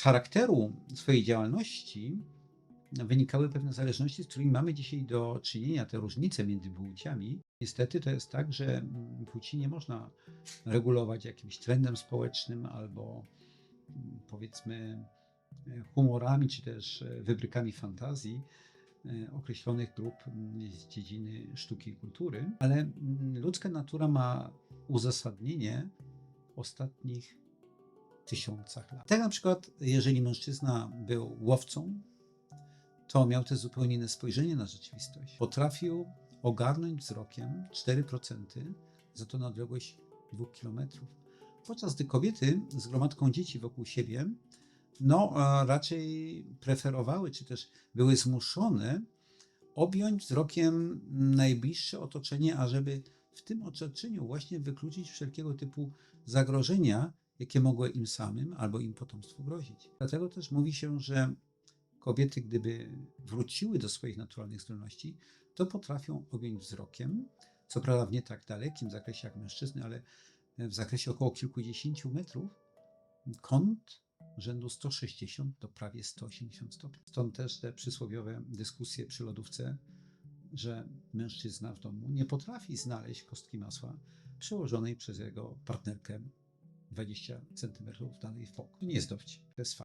charakteru swojej działalności wynikały pewne zależności, z którymi mamy dzisiaj do czynienia, te różnice między płciami. Niestety to jest tak, że płci nie można regulować jakimś trendem społecznym albo powiedzmy humorami czy też wybrykami fantazji określonych grup z dziedziny sztuki i kultury, ale ludzka natura ma uzasadnienie ostatnich tysiącach lat. Tak na przykład, jeżeli mężczyzna był łowcą, to miał też zupełnie inne spojrzenie na rzeczywistość. Potrafił ogarnąć wzrokiem 4%, za to na odległość 2 km. Podczas gdy kobiety z gromadką dzieci wokół siebie, no raczej preferowały, czy też były zmuszone objąć wzrokiem najbliższe otoczenie, ażeby w tym otoczeniu właśnie wykluczyć wszelkiego typu zagrożenia, jakie mogły im samym albo im potomstwu grozić. Dlatego też mówi się, że kobiety, gdyby wróciły do swoich naturalnych zdolności, to potrafią objąć wzrokiem, co prawda w nie tak dalekim zakresie jak mężczyzny, ale w zakresie około kilkudziesięciu metrów, kąt rzędu 160 do prawie 180 stopni. Stąd też te przysłowiowe dyskusje przy lodówce, że mężczyzna w domu nie potrafi znaleźć kostki masła przełożonej przez jego partnerkę 20 cm dalej w. To nie jest dowcip, to jest fakt.